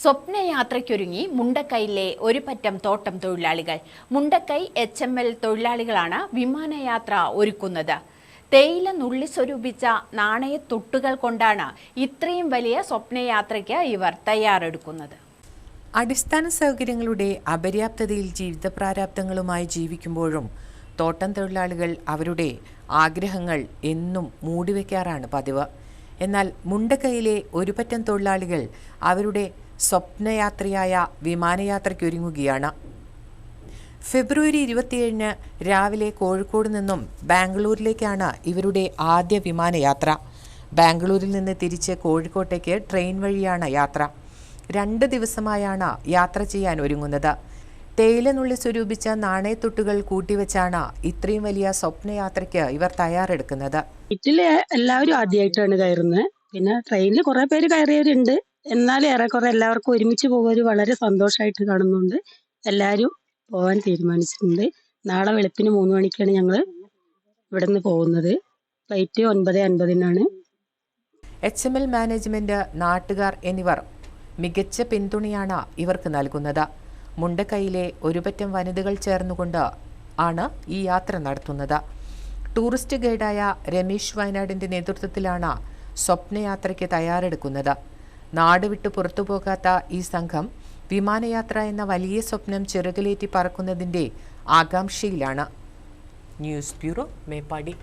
സ്വപ്നയാത്രയ്ക്കൊരുങ്ങി മുണ്ടക്കൈയിലെ ഒരു പറ്റം തോട്ടം തൊഴിലാളികൾ. മുണ്ടക്കൈ എച്ച് എം എൽ തൊഴിലാളികളാണ് വിമാനയാത്ര ഒരുക്കുന്നത്. തേയില നുള്ളി സ്വരൂപിച്ച നാണയത്തൊട്ടുകൾ കൊണ്ടാണ് ഇത്രയും വലിയ സ്വപ്നയാത്രയ്ക്ക് ഇവർ തയ്യാറെടുക്കുന്നത്. അടിസ്ഥാന സൗകര്യങ്ങളുടെ അപര്യാപ്തതയിൽ ജീവിത പ്രാരാബ്ദങ്ങളുമായി ജീവിക്കുമ്പോഴും തോട്ടം തൊഴിലാളികൾ അവരുടെ ആഗ്രഹങ്ങൾ എന്നും മൂടിവെക്കാറാണ് പതിവ്. എന്നാൽ മുണ്ടക്കൈയിലെ ഒരുപറ്റം തൊഴിലാളികൾ അവരുടെ സ്വപ്നയാത്രയായ വിമാനയാത്രയ്ക്കൊരുങ്ങുകയാണ്. ഫെബ്രുവരി ഇരുപത്തിയേഴിന് രാവിലെ കോഴിക്കോട് നിന്നും ബാംഗ്ലൂരിലേക്കാണ് ഇവരുടെ ആദ്യ വിമാനയാത്ര. ബാംഗ്ലൂരിൽ നിന്ന് തിരിച്ച് കോഴിക്കോട്ടേക്ക് ട്രെയിൻ വഴിയാണ് യാത്ര. രണ്ട് ദിവസമായാണ് യാത്ര ചെയ്യാൻ ഒരുങ്ങുന്നത്. തേയിലനുള്ളി സ്വരൂപിച്ച നാണയത്തൊട്ടുകൾ കൂട്ടിവെച്ചാണ് ഇത്രയും വലിയ സ്വപ്നയാത്രയ്ക്ക് ഇവർ തയ്യാറെടുക്കുന്നത്. ഇറ്റലി എല്ലാവരും ആദ്യമായിട്ടാണ് കയറുന്നത്. പിന്നെ ട്രെയിനിൽ കുറെ പേര് കയറിയവരുണ്ട്. എന്നാലും ഏറെക്കുറെ എല്ലാവർക്കും ഒരുമിച്ച് പോകാൻ വളരെ സന്തോഷമായിട്ട് കാണുന്നുണ്ട്. എല്ലാവരും പോകാൻ തീരുമാനിച്ചിട്ടുണ്ട്. നാളെ വെളുപ്പിന് മൂന്ന് മണിക്കാണ് ഞങ്ങൾ ഇവിടെ നിന്ന് പോകുന്നത്. ഫ്ലൈറ്റ് ഒൻപത് അൻപതിനാണ്. എച്ച് എം എൽ മാനേജ്മെന്റ് നാട്ടുകാർ എന്നിവർ മികച്ച പിന്തുണയാണ് ഇവർക്ക് നൽകുന്നത്. മുണ്ടക്കൈയിലെ ഒരുപറ്റം വനിതകൾ ചേർന്നുകൊണ്ട് ആണ് ഈ യാത്ര നടത്തുന്നത്. ടൂറിസ്റ്റ് ഗൈഡായ രമേശ് വയനാടിന്റെ നേതൃത്വത്തിലാണ് സ്വപ്നയാത്രയ്ക്ക് തയ്യാറെടുക്കുന്നത്. നാട് വിട്ടു പുറത്തു പോകാത്ത ഈ സംഘം വിമാനയാത്ര എന്ന വലിയ സ്വപ്നം ചിറകിലേറ്റി പറക്കുന്നതിന്റെ ആകാംക്ഷയിലാണ്. News bureau Meppadi.